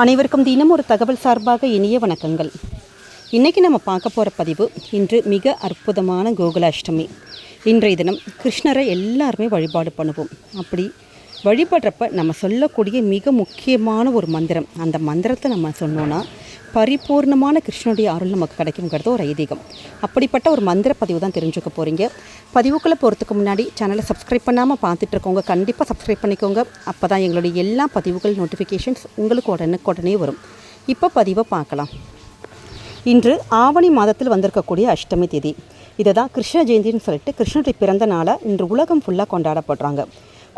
அனைவருக்கும் தினம் ஒரு தகவல் சார்பாக இனிய வணக்கங்கள். இன்றைக்கி நம்ம பார்க்க போகிற பதிவு இன்று மிக அற்புதமான கோகுலாஷ்டமி இன்றைய தினம் கிருஷ்ணரை எல்லாருமே வழிபாடு பண்ணுவோம். அப்படி வழிபடுறப்ப நம்ம சொல்லக்கூடிய மிக முக்கியமான ஒரு மந்திரம். அந்த மந்திரத்தை நம்ம சொன்னோன்னா பரிபூர்ணமான கிருஷ்ணனுடைய அருள் நமக்கு கிடைக்குங்கிறது ஒரு ஐதீகம். அப்படிப்பட்ட ஒரு மந்திர பதிவு தான் தெரிஞ்சுக்க போகிறீங்க பதிவுக்குள்ளே போகிறதுக்கு முன்னாடி சேனலை சப்ஸ்கிரைப் பண்ணாமல் பார்த்துட்ருக்கோங்க கண்டிப்பாக சப்ஸ்கிரைப் பண்ணிக்கோங்க. அப்போ தான் எங்களுடைய எல்லா பதிவுகள் நோட்டிஃபிகேஷன்ஸ் உங்களுக்கு உடனுக்குடனே வரும். இப்போ பதிவை பார்க்கலாம். இன்று ஆவணி மாதத்தில் வந்திருக்கக்கூடிய அஷ்டமி திதி. இதை தான் கிருஷ்ண ஜெயந்தின்னு சொல்லிட்டு கிருஷ்ணனுடைய பிறந்த நாளை இன்று உலகம் ஃபுல்லாக கொண்டாடப்படுறாங்க.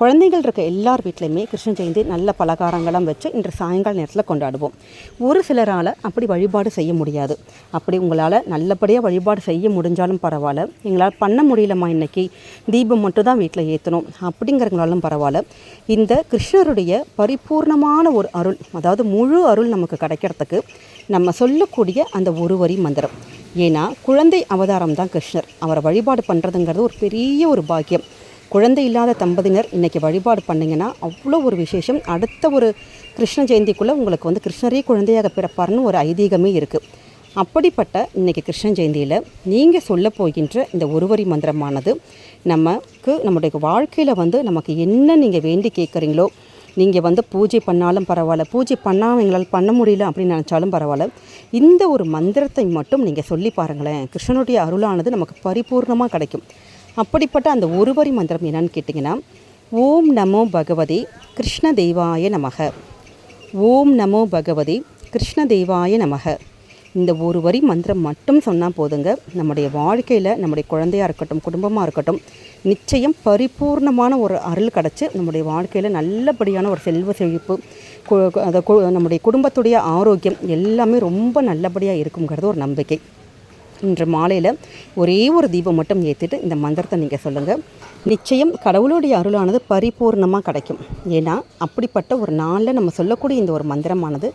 குழந்தைகள் இருக்க எல்லார் வீட்லேயுமே கிருஷ்ண ஜெயந்தி நல்ல பலகாரங்களாம் வச்சு இன்று சாயங்கால நேரத்தில் கொண்டாடுவோம். ஒரு சிலரால் அப்படி வழிபாடு செய்ய முடியாது. அப்படி உங்களால் நல்லபடியாக வழிபாடு செய்ய முடிஞ்சாலும் பரவாயில்ல. எங்களால் பண்ண முடியலம்மா இன்னைக்கு. தீபம் மட்டும் தான் வீட்டில் ஏற்றணும் அப்படிங்கிறவங்களாலும் பரவாயில்ல. இந்த கிருஷ்ணருடைய பரிபூர்ணமான ஒரு அருள் அதாவது முழு அருள் நமக்கு கிடைக்கிறதுக்கு நம்ம சொல்லக்கூடிய அந்த ஒரு வரி மந்திரம். ஏன்னா குழந்தை அவதாரம் தான் கிருஷ்ணர். அவரை வழிபாடு பண்ணுறதுங்கிறது ஒரு பெரிய ஒரு பாக்கியம். குழந்தை இல்லாத தம்பதியினர் இன்றைக்கி வழிபாடு பண்ணிங்கன்னா அவ்வளோ ஒரு விசேஷம். அடுத்த ஒரு கிருஷ்ண ஜெயந்திக்குள்ளே உங்களுக்கு வந்து கிருஷ்ணரே குழந்தையாக பிறப்பார்னு ஒரு ஐதீகமே இருக்குது அப்படிப்பட்ட இன்றைக்கி கிருஷ்ண ஜெயந்தியில் நீங்கள் சொல்ல போகின்ற இந்த ஒருவரி மந்திரமானது நமக்கு நம்முடைய வாழ்க்கையில் வந்து நமக்கு என்ன நீங்கள் வேண்டி கேட்குறீங்களோ நீங்கள் வந்து பூஜை பண்ணாலும் பரவாயில்ல பூஜை பண்ணாமல் எங்களால் பண்ண முடியல அப்படின்னு நினச்சாலும் பரவாயில்ல இந்த ஒரு மந்திரத்தை மட்டும் நீங்கள் சொல்லி பாருங்களேன். கிருஷ்ணனுடைய அருளானது நமக்கு பரிபூர்ணமாக கிடைக்கும். அப்படிப்பட்ட அந்த ஒரு வரி மந்திரம் என்னன்னு கேட்டிங்கன்னா ஓம் நமோ பகவதி கிருஷ்ண தெய்வாய நமக. ஓம் நமோ பகவதி கிருஷ்ண தெய்வாய நமக. இந்த ஒரு வரி மந்திரம் மட்டும் சொன்னால் போதுங்க. நம்முடைய வாழ்க்கையில் நம்முடைய குழந்தையாக இருக்கட்டும் குடும்பமாக இருக்கட்டும் நிச்சயம் பரிபூர்ணமான ஒரு அருள் கிடச்சி நம்முடைய வாழ்க்கையில் நல்லபடியான ஒரு செல்வ செழிப்பு அதை நம்முடைய குடும்பத்துடைய ஆரோக்கியம் எல்லாமே ரொம்ப நல்லபடியாக இருக்குங்கிறது ஒரு நம்பிக்கை. இன்று மாலையில் ஒரே ஒரு தீபம் மட்டும் ஏற்றிட்டு இந்த மந்திரத்தை நீங்கள் சொல்லுங்கள் நிச்சயம் கடவுளுடைய அருளானது பரிபூர்ணமாக கிடைக்கும். ஏன்னா அப்படிப்பட்ட ஒரு நாளில் நம்ம சொல்லக்கூடிய இந்த ஒரு மந்திரமானது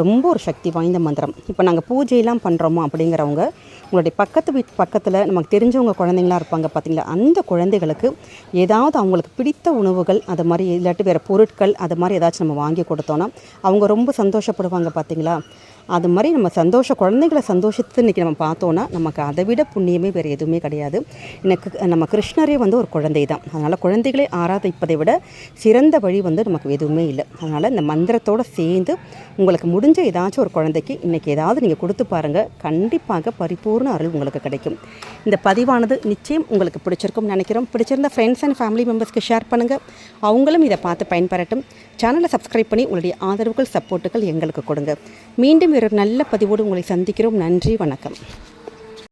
ரொம்ப ஒரு சக்தி வாய்ந்த மந்திரம். இப்போ நாங்கள் பூஜையெல்லாம் பண்ணுறோமா அப்படிங்கிறவங்க உங்களுடைய பக்கத்து வீட்டு பக்கத்தில் நமக்கு தெரிஞ்சவங்க குழந்தைங்களாம் இருப்பாங்க பார்த்தீங்களா அந்த குழந்தைகளுக்கு ஏதாவது அவங்களுக்கு பிடித்த உணவுகள் அது மாதிரி இல்லாட்டி வேறு பொருட்கள் அது மாதிரி ஏதாச்சும் நம்ம வாங்கி கொடுத்தோன்னா அவங்க ரொம்ப சந்தோஷப்படுவாங்க பார்த்தீங்களா அது மாதிரி நம்ம சந்தோஷ குழந்தைங்களை சந்தோஷத்தை இன்றைக்கி நம்ம பார்த்தோன்னா நமக்கு அதை விட புண்ணியமே வேறு எதுவுமே கிடையாது. எனக்கு நம்ம கிருஷ்ணரே வந்து ஒரு குழந்தை தான் அதனால் குழந்தைகளை ஆராதிப்பதை விட சிறந்த வழி வந்து நமக்கு எதுவுமே இல்லை. அதனால் இந்த மந்திரத்தோடு சேர்ந்து உங்களுக்கு முடிஞ்ச ஏதாச்சும் ஒரு குழந்தைக்கு இன்றைக்கி ஏதாவது நீங்கள் கொடுத்து பாருங்கள் கண்டிப்பாக பரிபூர்ண அருள் உங்களுக்கு கிடைக்கும். இந்த பதிவானது நிச்சயம் உங்களுக்கு பிடிச்சிருக்கும் நினைக்கிறோம். பிடிச்சிருந்த ஃப்ரெண்ட்ஸ் அண்ட் ஃபேமிலி மெம்பர்ஸ்க்கு ஷேர் பண்ணுங்கள் அவங்களும் இதை பார்த்து பயன்பெறட்டும். சேனலை சப்ஸ்கிரைப் பண்ணி உங்களுடைய ஆதரவுகள் சப்போர்ட்டுகள் எங்களுக்கு கொடுங்க. மீண்டும் ஒரு நல்ல பதிவோடு உங்களை சந்திக்கிறோம். நன்றி வணக்கம்.